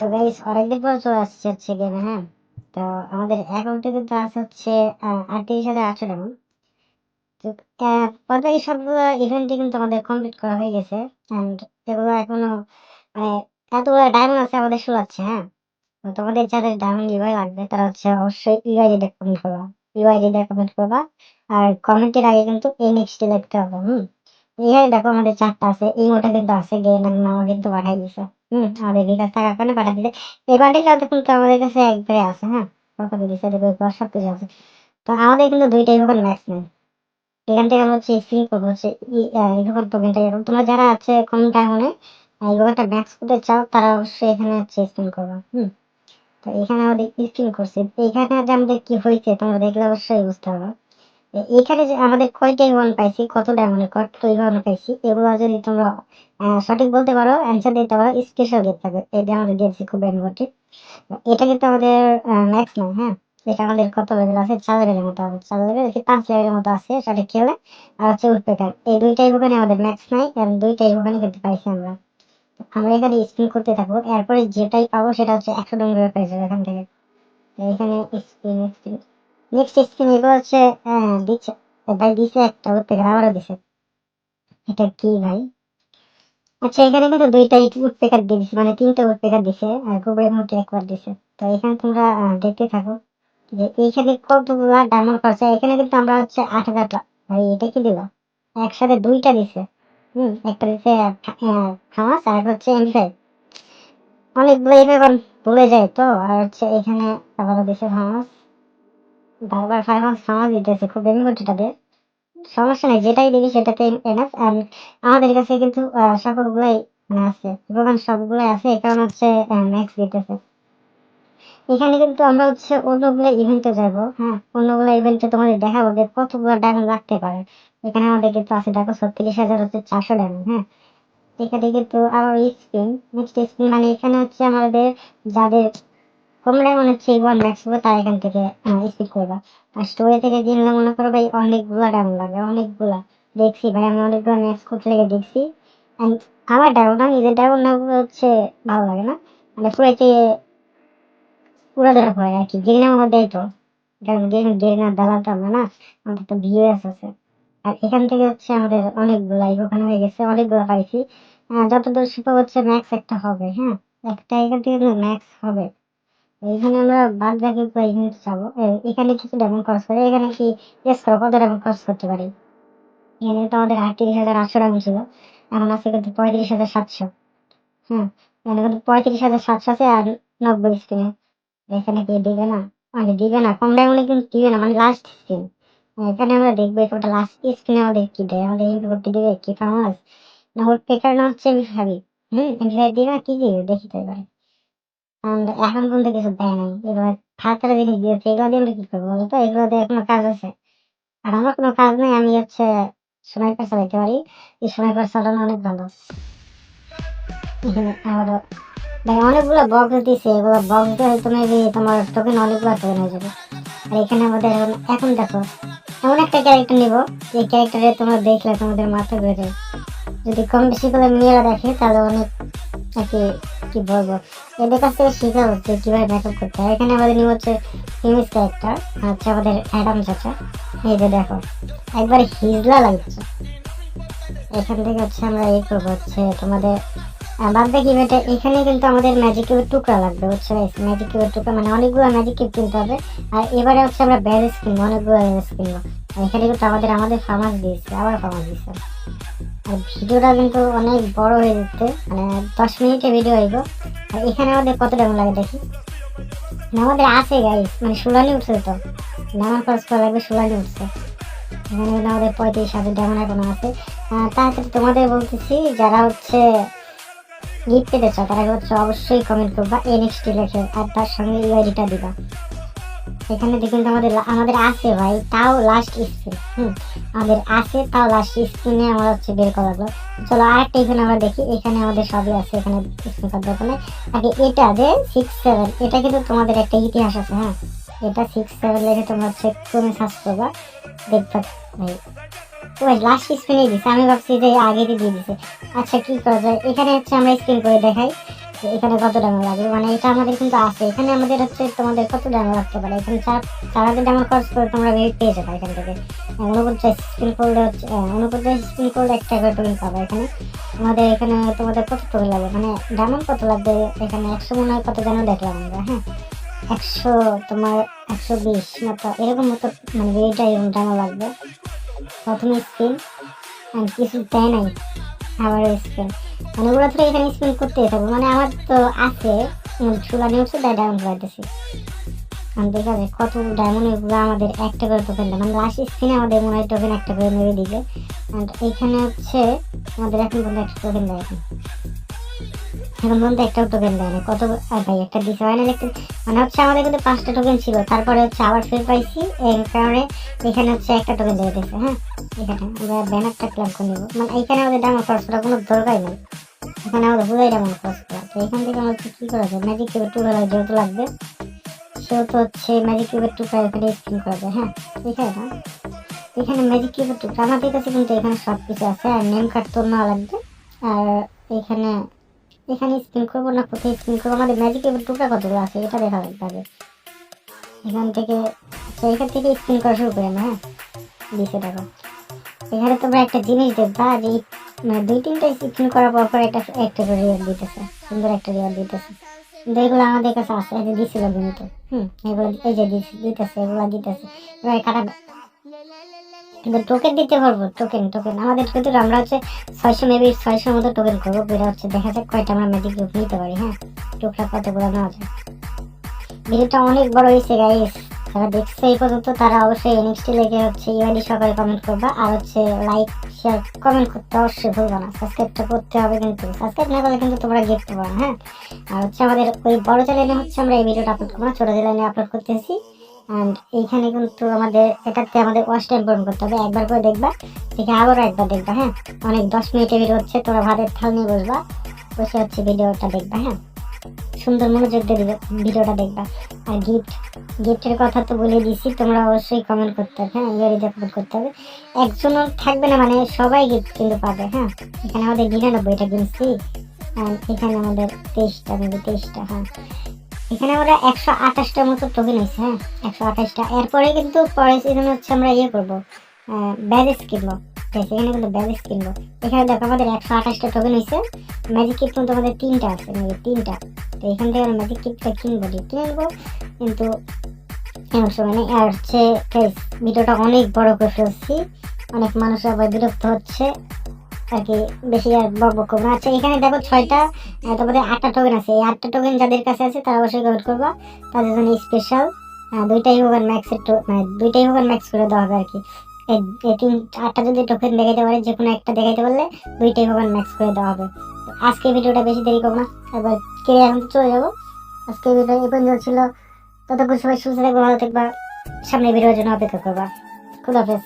তো গাইস অনেকদিন পর চলে আসছে হচ্ছে গেমে হ্যাঁ? তো আমাদের অ্যাকাউন্টে কিন্তু আছে হচ্ছে আটত্রিশ হাজার আটশো টাকা। তো পরপরই সবগুলো ইভেন্টই কিন্তু আমাদের কমপ্লিট করা হয়ে গেছে। অ্যান্ড এগুলো এখনও মানে এতগুলো ডায়মন্ড আছে আমাদের শোনাচ্ছে হ্যাঁ? তো তোমাদের যাদের ডায়মন্ড ইউআই লাগবে, তারা হচ্ছে অবশ্যই ইউআইডি দিয়ে কমেন্ট করবা। ইউআইডি দিয়ে কমেন্ট করবা, আর কমেন্টের আগে কিন্তু এই নেক্সটে লিখতে হবে, হুম? এখানে দেখো আমাদের চারটা আছে, এই মোটা কিন্তু আছে গেম নাম কিন্তু পাঠাই দিছে। আমাদের কাছে একবারে হ্যাঁ? আমাদের কিন্তু এখান থেকে হচ্ছে তোমরা যারা আছে একটা করতে চাও, তারা অবশ্যই এখানে হচ্ছে তো এখানে আমাদের স্পিন করছে। এখানে আমাদের কি হয়েছে, তোমরা দেখলে অবশ্যই বুঝতে পারবে। এখানে যে আমাদের কয়টা ইভন পাইছি কত ডায়মন্ডের কত ইভন পাইছি, এগুলো যদি তোমরা সঠিক বলতে পারো অ্যান্সার দিতে পারো স্পেশাল গিফট থাকবে। এটা আমাদের দিয়েছি খুব ইম্পর্টেন্ট এটা কিন্তু আমাদের ম্যাক্স না হ্যাঁ? এটা আমাদের কত লেভেল আছে? চার লেভেলের মতো আছে। চার লেভেল কি পাঁচ লেভেলের মতো আছে সঠিক খেলে, আর হচ্ছে উঠপেকার এই দুইটাই ওখানে আমাদের ম্যাক্স নাই কারণ দুইটাই ওখানে কিন্তু পাইছি আমরা। আমরা এখানে স্পিন করতে থাকব। এরপরে যেটাই পাবো, সেটা হচ্ছে একশো পেয়ে যাব এখান থেকে। এখানে স্পিন স্পিন নেক্সট স্পিন এগুলো হচ্ছে দিচ্ছে ভাই দিছে একটা উঠপেকার আবারও দিছে এটা কি ভাই আচ্ছা এখানে কিন্তু দুইটা উডপেকার দিয়ে দিছে মানে তিনটা উডপেকার দিছে আর গোবরের মধ্যে একবার দিছে তো এখানে তোমরা দেখতে থাকো যে এইখানে কতগুলো ডায়মন্ড পাচ্ছে এখানে কিন্তু আমরা হচ্ছে আট হাজার ভাই এটা কি দিল একসাথে দুইটা দিছে হুম একটা দিছে ফামাস আর হচ্ছে এমফাই অনেকগুলো এভাবে ভুলে যায় তো আর হচ্ছে এখানে আবার দিছে ফামাস বারবার ফামাস ফামাস দিতেছে খুব বেনিফিটটা দিয়ে সমস্যা নেই, যেটাই দিবি সেটাতে এনাফ আর আমাদের কাছে কিন্তু সকলগুলাই মানে আছে দোকান সবগুলাই আছে কারণে হচ্ছে ম্যাক্স দিতেছে। এখানে কিন্তু আমরা হচ্ছে অন্যগুলো ইভেন্টে যাব হ্যাঁ অন্যগুলো ইভেন্টে তোমাদের দেখাবো যে কতগুলো ডায়মন্ড লাগতে পারে। এখানে আমাদের কিন্তু আছে, দেখো, ছত্রিশ হাজার হচ্ছে চারশো ডায়মন্ড হ্যাঁ। এখানে কিন্তু আবার স্পিন নেক্সট স্পিন মানে এখানে হচ্ছে আমাদের যাদের কম মনে হচ্ছে ওয়ান ম্যাক্স হবে তারা এখান থেকে স্পিন করবা। আর স্টোরি থেকে কিনলে মনে করো ভাই অনেকগুলো ডায়মন্ড লাগে, অনেকগুলা। দেখছি ভাই, আমি অনেকগুলো ম্যাক্স করতে লেগে দেখছি। And আমার ডায়মন্ড আমি নিজের ডায়মন্ড হচ্ছে ভালো লাগে না। মানে পুরো পুরো দেওয়া হয় আর কি। গেরিনার মধ্যে তো। কারণ গেরিনা দালাল তো আমরা না, আমাদের তো ভিউএস আছে। আর এখান থেকে হচ্ছে আমাদের অনেকগুলো ওখানে হয়ে গেছে, অনেকগুলো পাইছি। যতদূর শিখা হচ্ছে ম্যাক্স একটা হবে হ্যাঁ? একটা এখান থেকে ম্যাক্স হবে। এইখানে আমরা বাদ বাকি এখানে যাব। এখানে কিছু ডায়মন্ড খরচ করে, এখানে কি কত খরচ করতে পারি। এখানে তো আমাদের আটত্রিশ হাজার আটশো টাকা ছিল, এখন আছে কিন্তু পঁয়ত্রিশ হাজার সাতশো। হ্যাঁ এখানে কিন্তু পঁয়ত্রিশ হাজার সাতশো আছে আর নব্বই স্ক্রিনে এখানে কি দিবে না? মানে দিবে না, কম ডায়মন্ডে কিন্তু দিবে না মানে লাস্ট স্ক্রিন এখানে আমরা দেখব এটা লাস্ট স্ক্রিনে আমাদের কি দেয়, আমাদের ইন্টু করতে দিবে কি ফার্মাস না, ওর পেকার না হচ্ছে আমি ভাবি। হুম এখানে দিবে না, কি দিবে? দেখি তো এবার। এখন পর্যন্ত কিছু দেয় নাই। এবার ফাঁকা জিনিস দিয়েছে এগুলো দিয়ে আমরা কি করব বলো তো? এগুলো দিয়ে কোনো কাজ আছে। আর আমার কোনো কাজ নেই, আমি হচ্ছে স্নাইপার চালাইতে পারি। এই স্নাইপার চালানো অনেক ভালো। আরও ভাই অনেকগুলো বক্স দিছে। এগুলো বক্স দিয়ে হয়তো মেবি তোমার টোকেন অনেকগুলো টোকেন হয়ে যাবে। আর এখানে আমাদের এখন এখন দেখো, এমন একটা ক্যারেক্টার নিব। যে ক্যারেক্টারে তোমরা দেখলে তোমাদের মাথা ঘুরে যায়। যদি কম বেশি করে মেয়েরা দেখে, তাহলে অনেক আর কি কি বলব? এদের কাছ থেকে শেখা হচ্ছে কীভাবে মেকআপ করতে হয়। এখানে আমাদের নিব হচ্ছে ফিমিস ক্যারেক্টার হচ্ছে আমাদের অ্যাডাম চাচা। এই যে দেখো, একবারে হিজলা লাগছে। এখান থেকে হচ্ছে আমরা এই করব হচ্ছে তোমাদের বাদ বাকি বেটে এখানে কিন্তু আমাদের ম্যাজিক কিউবের টুকরা লাগবে হচ্ছে ম্যাজিক কিউবের টুকরা মানে অনেকগুলো ম্যাজিক কিউব কিনতে হবে। আর এবারে হচ্ছে আমরা ব্যারেজ কিনবো অনেকগুলো ব্যারেজ কিনবো। এখানে কিন্তু আমাদের আমাদের ফার্মাস দিয়েছে, আবার ফার্মাস দিয়েছে। ভিডিওটা কিন্তু অনেক বড় হয়ে যাচ্ছে। মানে দশ মিনিটের ভিডিও হইব। আর এখানে আমাদের কত টাকা লাগে দেখি? আমাদের আছে গাইস মানে সুলানি উঠছে তো নামার খরচ করা লাগবে সুলানি উঠছে এখানে আমাদের পঁয়ত্রিশ হাজার ডায়মন্ড এখনও আছে। তাড়াতাড়ি তোমাদের বলতেছি, যারা হচ্ছে গিফট পেতে চাও, তারা হচ্ছে অবশ্যই কমেন্ট করবা এনএক্সটি লেখে, আর তার সঙ্গে ইউআইডিটা দিবা। এখানে দেখুন তো আমাদের আমাদের আছে ভাই, তাও লাস্ট স্ক্রিন হুম, আমাদের আছে, তাও লাস্ট স্ক্রিনে আমরা হচ্ছে বের করা লাগল চলো আরেকটা এখানে আমরা দেখি, এখানে আমাদের সবই আছে, এখানে দোকানে আগে এটা যে সিক্স সেভেন এটা কিন্তু তোমাদের একটা ইতিহাস আছে হ্যাঁ? এটা সিক্স সেভেন লেখে তোমরা হচ্ছে ক্রমে সার্চ করবা, দেখবা ভাই। ওই লাস্ট স্ক্রিনে দিছে, আমি ভাবছি যে আগে দিয়ে দিছে। আচ্ছা কি করা যায়? এখানে হচ্ছে আমরা স্ক্রিন করে দেখাই। এখানে কত ডায়মন্ড লাগবে? মানে এটা আমাদের কিন্তু আছে। এখানে আমাদের হচ্ছে তোমাদের কত ডায়মন্ড লাগতে পারে? এখানে চার চার হাজার ডায়মন্ড খরচ করে তোমরা বের পেয়ে যাবে এখান থেকে। উনপঞ্চাশ স্পিন করলে হচ্ছে উনপঞ্চাশ স্পিন করলে একটা করে টোকেন পাবে এখানে। আমাদের এখানে তোমাদের কত টোকেন লাগবে? মানে ডায়মন্ড কত লাগবে এখানে? একশো মনে হয় কত যেন দেখলাম আমরা হ্যাঁ? একশো তোমার একশো বিশ মতো, এরকম মতো মানে বেরিটা এরকম ডায়মন্ড লাগবে। প্রথমে স্পিন কিছু দেয় নাই আবার স্পিন মানে ওরা তো এখানে স্পিন করতে থাকব। মানে আমার তো আছে চুলা নিউজে দেয় ডায়মন্ড পাইতেছি আমি দেখা যায় কত ডায়মন্ড এগুলো আমাদের একটা করে টোকেন দেয়। মানে লাস্ট স্পিনে আমাদের মনে হয় টোকেন একটা করে মেরে দিবে। আর এইখানে হচ্ছে আমাদের এখন পর্যন্ত একটা টোকেন দেয় এখন। এখন পর্যন্ত একটাও টোকেন দেয় না। কত ভাই, একটা দিছে। হয় না দেখতে মানে হচ্ছে আমাদের কিন্তু পাঁচটা টোকেন ছিল। তারপরে হচ্ছে আবার ফের পাইছি। এর কারণে এখানে হচ্ছে একটা টোকেন দিয়ে দিয়েছে হ্যাঁ এখানে আমরা ব্যানারটা ক্লাম করে নেব। মানে এইখানে আমাদের ডায়মন্ড খরচ করার কোনো দরকারই নেই। এখানে আমাদের পুরোই ডায়মন্ড খরচ করা তো এখান থেকে আমাদের কি করা যায়? ম্যাজিক কিউবের টু কালার যেহেতু লাগবে। সেহেতু হচ্ছে ম্যাজিক কিউবের টু কালার এখানে স্ক্রিন করা যায় হ্যাঁ? এখানে না? এখানে ম্যাজিক কিউবের টু আমাদের কাছে কিন্তু এখানে সব কিছু আছে, আর নেম কার্ড তো নেওয়া লাগবে। আর এখানে এখানে স্ক্রিন করব না, কোথায় স্ক্রিন করব? আমাদের ম্যাজিক কিউবের টুকরা কতগুলো আছে? এটা দেখা লাগবে আগে। এখান থেকে আচ্ছা এখান থেকে স্ক্রিন করা শুরু করি আমরা হ্যাঁ? দিছে দেখো। এখানে তোমরা একটা জিনিস দেখবা যে মানে দুই তিনটা স্ক্রিন করার পর পর একটা একটা করে রিয়ার দিতেছে। সুন্দর একটা রিয়ার দিতেছে। কিন্তু এগুলো আমাদের কাছে আছে এই যে দিছিল কিন্তু হুম। এগুলো এই যে দিতেছে এগুলো দিতেছে। এবার কাটা কিন্তু টোকেন দিতে পারব? টোকেন টোকেন আমাদের কিন্তু আমরা হচ্ছে ছয়শো মেবি ছয়শোর মতো টোকেন করব। বেরা হচ্ছে দেখা যাক কয়টা আমরা ম্যাজিক গ্রুপ নিতে পারি হ্যাঁ? টুকরা কতগুলো নেওয়া যায়। ভিডিওটা অনেক বড় হয়েছে গাইস যারা দেখছে এই পর্যন্ত। তারা অবশ্যই এনএক্সটি লেগে হচ্ছে ইউআইডি সকালে কমেন্ট করবা। আর হচ্ছে লাইক শেয়ার কমেন্ট করতে অবশ্যই ভুলবা না। সাবস্ক্রাইবটা করতে হবে কিন্তু। সাবস্ক্রাইব না করলে কিন্তু তোমরা গিফট পাবা হ্যাঁ? আর হচ্ছে আমাদের ওই বড় চ্যানেলে হচ্ছে আমরা এই ভিডিওটা আপলোড করব না। ছোটো চ্যানেলে আপলোড করতেছি। অ্যান্ড এইখানে কিন্তু আমাদের, এটাতে আমাদের ওয়াশ টাইম পূরণ করতে হবে। একবার করে দেখবা। দেখে আবারও একবার দেখবা হ্যাঁ? অনেক দশ মিনিটের ভিডিও হচ্ছে। তোমরা ভাতের থাল নিয়ে বসবা। বসে হচ্ছে ভিডিওটা দেখবা হ্যাঁ? সুন্দর মনোযোগ দিয়ে ভিডিওটা দেখবা। আর গিফট গিফটের কথা তো বলে দিছি, তোমরা অবশ্যই কমেন্ট করতে হবে হ্যাঁ? ইয়েরিতে কমেন্ট করতে হবে। একজনও থাকবে না মানে সবাই গিফট কিন্তু পাবে হ্যাঁ? এখানে আমাদের নিরানব্বইটা কিনছি এখানে আমাদের তেইশটা কিন্তু তেইশটা হ্যাঁ? এখানে আমরা একশো আঠাশটার মতো টোকেন হয়েছে হ্যাঁ? একশো আঠাশটা। এরপরে কিন্তু পরের সিজন হচ্ছে আমরা ইয়ে করব ব্যালেন্স কিনবো। আছে, কিন্তু ব্যালেন্স কিনবো। এখানে দেখো আমাদের একশো আঠাশটা টোকেন হয়েছে ম্যাজিক কিট কিন্তু আমাদের তিনটা আছে তিনটা। তো এখান থেকে আমরা ম্যাজিক কিটটা কিনবো কিনে নেব। কিন্তু এমন সময় নেই। আর হচ্ছে ভিডিওটা অনেক বড় করে ফেলছি। অনেক মানুষ আবার বিরক্ত হচ্ছে। আর কি বেশি আর বক বক করব আচ্ছা এখানে দেখো ছয়টা তোমাদের আটটা টোকেন আছে। এই আটটা টোকেন যাদের কাছে আছে তারা অবশ্যই কমেন্ট করবা। তাদের জন্য স্পেশাল দুইটাই হোগান ম্যাক্সের মানে দুইটাই হোগান ম্যাক্স করে দেওয়া হবে আর কি। এই আটটা যদি টোকেন দেখাইতে পারে যে কোনো একটা দেখাইতে পারলে দুইটাই ভগবান ম্যাক্স করে দেওয়া হবে। আজকে ভিডিওটা বেশি দেরি করব না, এবার কে এখন চলে যাব। আজকে ভিডিও এই পর্যন্ত ছিল। ততক্ষণ সবাই সুস্থ থাকবে, ভালো থাকবা। সামনে ভিডিওর জন্য অপেক্ষা করবা। খুদাফেজ